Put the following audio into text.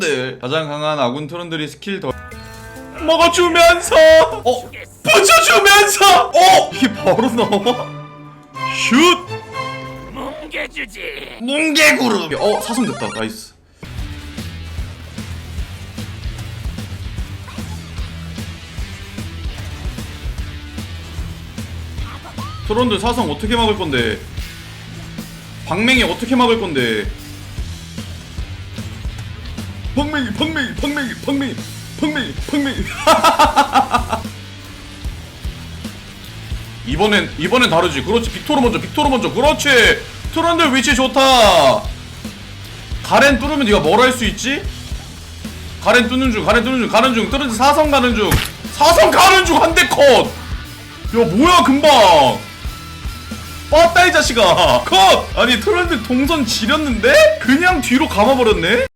트런들. 가장 강한 아군 트런들이 스킬 더 먹어주면서! 어? 부셔주면서! 어? 이게 바로 나와? 슛! 뭉개주지. 뭉개구름. 어 사성 됐다. 나이스. 트런들 사성 어떻게 막을 건데? 방맹이 어떻게 막을 건데 방맹이 방맹이 방맹이 방맹이 방맹이 방맹이 이번엔 이번엔 다르지 그렇지 빅토르 먼저 빅토르 먼저 그렇지 트런들 위치 좋다 가렌 뚫으면 네가 뭘 할 수 있지? 가렌 뚫는 중 가렌 뚫는 중 가는 중 트런들 사성 가는 중 사성 가는 중 한 대 컷! 야 뭐야 금방 빠따 이 자식아 컷! 아니 트런들 동선 지렸는데? 그냥 뒤로 감아버렸네?